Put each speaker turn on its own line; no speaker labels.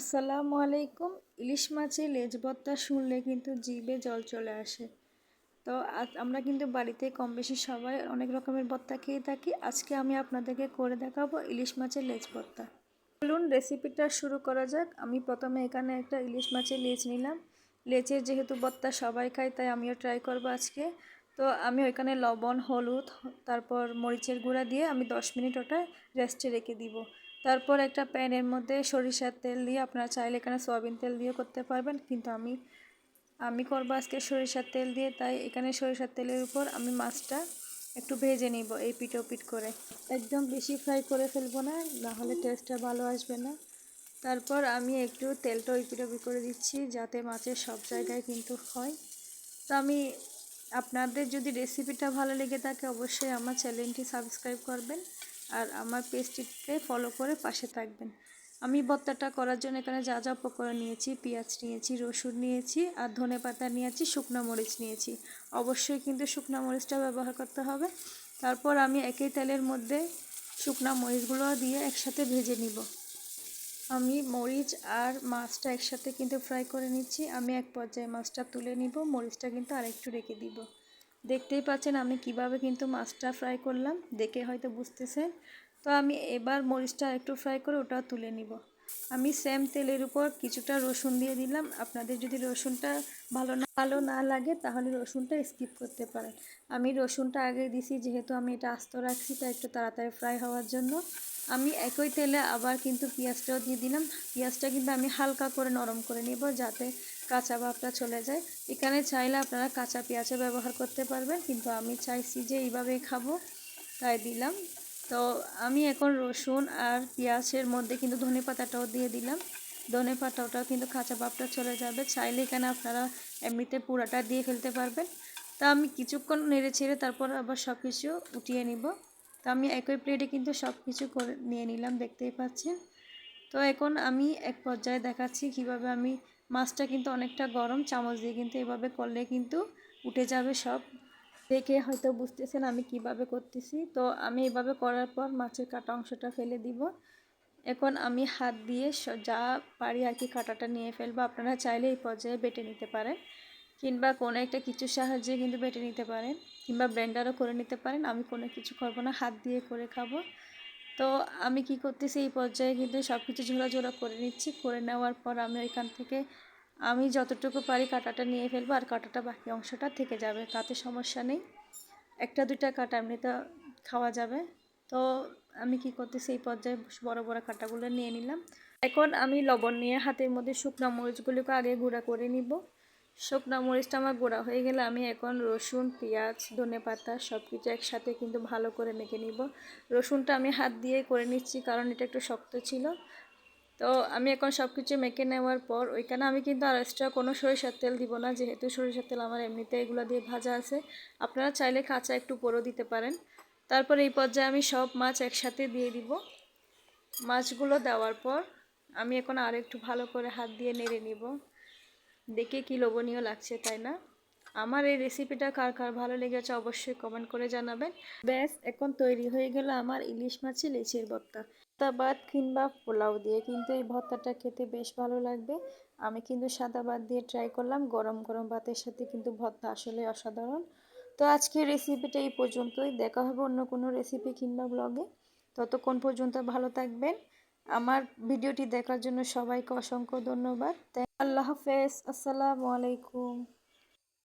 আসসালামু আলাইকুম। ইলিশ মাছের লেজ ভর্তা শুনলে কিন্তু জিভে জল চলে আসে। তো আমরা কিন্তু বাড়িতে কম বেশি সবাই অনেক রকমের ভর্তা খেয়ে থাকি। আজকে আমি আপনাদেরকে করে দেখাবো ইলিশ মাছের লেজ ভর্তা চলুন রেসিপিটা শুরু করা যাক। আমি প্রথমে এখানে একটা ইলিশ মাছের লেজ নিলাম। লেজের যেহেতু ভর্তা সবাই খায়, তাই আমিও ট্রাই করব আজকে। তো আমি ওইখানে লবণ, হলুদ, তারপর মরিচের গুঁড়া দিয়ে আমি দশ মিনিট ওটা রেস্টে রেখে দিব। তারপর একটা প্যানের মধ্যে সরিষার তেল দিয়ে আপনারা চাইলে এখানে সয়াবিন তেল দিয়েও করতে পারবেন, কিন্তু আমি আমি করব আজকে সরিষার তেল দিয়ে, তাই এখানে সরিষার তেলের উপর আমি মাছটা একটু ভেজে নিব এই পিঠ পিঠ করে। একদম বেশি ফ্রাই করে ফেলব না নাহলে টেস্টটা ভালো আসবে না। তারপর আমি একটু তেলটা ওই পিঠ করে দিচ্ছি, যাতে মাছের সব জায়গায় কিন্তু হয়। তো আমি, আপনাদের যদি রেসিপিটা ভালো লেগে থাকে অবশ্যই আমার চ্যানেলটি সাবস্ক্রাইব করবেন। আর আমার পেজটিকে ফলো করে পাশে থাকবেন। আমি ভর্তাটা করার জন্য এখানে যা যা উপকরণ নিয়েছি, পেঁয়াজ নিয়েছি, রসুন নিয়েছি, আর ধনে পাতা নিয়েছি, শুকনো মরিচ নিয়েছি। অবশ্যই কিন্তু শুকনো মরিচটা ব্যবহার করতে হবে। তারপর আমি একই তেলের মধ্যে শুকনো মরিচগুলো দিয়ে একসাথে ভেজে নিব। আমি মরিচ আর মাছটা একসাথে কিন্তু ফ্রাই করে নিচ্ছি। আমি এক পর্যায়ে মাছটা তুলে নিব, মরিচটা কিন্তু আরেকটু রেখে দিব। দেখতেই পাচ্ছেন আমি কীভাবে কিন্তু মাছটা ফ্রাই করলাম, দেখে হয়তো বুঝতেছেন। তো আমি এবার মরিচটা একটু ফ্রাই করে ওটা তুলে নিব। আমি সেম তেলের উপর কিছুটা রসুন দিয়ে দিলাম। আপনাদের যদি রসুনটা ভালো না ভালো না লাগে, তাহলে রসুনটা স্কিপ করতে পারেন। আমি রসুনটা আগে দিছি, যেহেতু আমি এটা আস্ত রাখছি, তাই একটু তাড়াতাড়ি ফ্রাই হওয়ার জন্য। আমি একই তেলে আবার কিন্তু পেঁয়াজটাও দিয়ে দিলাম। পেঁয়াজটা কিন্তু আমি হালকা করে নরম করে নিব, যাতে কাঁচা ভাবটা চলে যায়। এখানে চাইলে আপনারা কাঁচা পেঁয়াজও ব্যবহার করতে পারবেন, কিন্তু আমি চাইছি যে এইভাবেই খাব, তাই দিলাম। তো আমি এখন রসুন আর পেঁয়াজের মধ্যে কিন্তু ধনে পাতাটাও দিয়ে দিলাম। ধনে পাতাটাও কিন্তু খাঁচা ভাবটা চলে যাবে। চাইলে এখানে আপনারা এমনিতে পুরাটা দিয়ে ফেলতে পারবেন। তা আমি কিছুক্ষণ নেড়ে ছেড়ে তারপর আবার সব কিছু উঠিয়ে নিব। তো আমি একই প্লেটে কিন্তু সব কিছু করে নিয়ে নিলাম, দেখতেই পাচ্ছেন। তো এখন আমি এক পর্যায়ে দেখাচ্ছি কীভাবে আমি মাছটা কিন্তু অনেকটা গরম, চামচ দিয়ে কিন্তু এভাবে করলে কিন্তু উঠে যাবে সব। দেখে হয়তো বুঝতেছেন আমি কীভাবে করতেছি। তো আমি এভাবে করার পর মাছের কাটা অংশটা ফেলে দিব। এখন আমি হাত দিয়ে যা পারি আর কি কাটাটা নিয়ে ফেলব। আপনারা চাইলে এই পর্যায়ে বেটে নিতে পারেন। কিংবা কোনো একটা কিছুর সাহায্যে কিন্তু বেটে নিতে পারেন। কিংবা ব্লেন্ডারও করে নিতে পারেন। আমি কোনো কিছু করব না, হাত দিয়ে করে খাব। তো আমি কি করতেছি, এই পর্যায়ে কিন্তু সব কিছু ঝোলা ঝোলা করে নিচ্ছি। করে নেওয়ার পর আমি ওইখান থেকে আমি যতটুকু পারি কাটাটা নিয়ে ফেলব আর কাটাটা বাকি অংশটা থেকে যাবে, তাতে সমস্যা নেই। একটা, দুইটা কাটা এমনিতে খাওয়া যাবে। তো আমি কি করতেছি, এই পর্যায়ে বড় বড় কাটাগুলো নিয়ে নিলাম। এখন আমি লবণ নিয়ে হাতের মধ্যে শুকনো মরিচগুলোকে আগে গুঁড়া করে নিব। শুকনো মরিচটা আমার গুঁড়া হয়ে গেলে আমি এখন রসুন, পেঁয়াজ, ধনে পাতা সব কিছু একসাথে কিন্তু ভালো করে মেখে নিব। রসুনটা আমি হাত দিয়ে করে নিচ্ছি কারণ এটা একটু শক্ত ছিল। তো আমি এখন সব কিছু মেখে নেওয়ার পর ওইখানে আমি কিন্তু আর এক্সট্রা কোনো সরিষার তেল দিব না, যেহেতু সরিষার তেল আমার এমনিতে এগুলো দিয়ে ভাজা আছে। আপনারা চাইলে কাঁচা একটু পরও দিতে পারেন। তারপর এই পর্যায়ে আমি সব মাছ একসাথে দিয়ে দিব। মাছগুলো দেওয়ার পর আমি এখন আর একটু ভালো করে হাত দিয়ে নেড়ে নিব। দেখে কি লোভনীয় লাগছে, তাই না? আমার এই রেসিপিটা কার কার ভালো লেগেছে অবশ্যই কমেন্ট করে জানাবেন। ব্যাস, এখন তৈরি হয়ে গেল আমার ইলিশ মাছের লেচের ভর্তা। ভর্তা ভাত কিংবা পোলাও দিয়ে কিন্তু এই ভর্তাটা খেতে বেশ ভালো লাগবে। আমি কিন্তু সাদা ভাত দিয়ে ট্রাই করলাম, গরম গরম ভাতের সাথে কিন্তু ভর্তা আসলে অসাধারণ। তো আজকের রেসিপিটা এই পর্যন্তই। দেখা হবে অন্য কোনো রেসিপি কিংবা ব্লগে ততক্ষণ পর্যন্ত ভালো থাকবেন। আমার ভিডিওটি দেখার জন্য সবাইকে অসংখ্য ধন্যবাদ। আল্লাহ হাফেজ। আসসালামু আলাইকুম।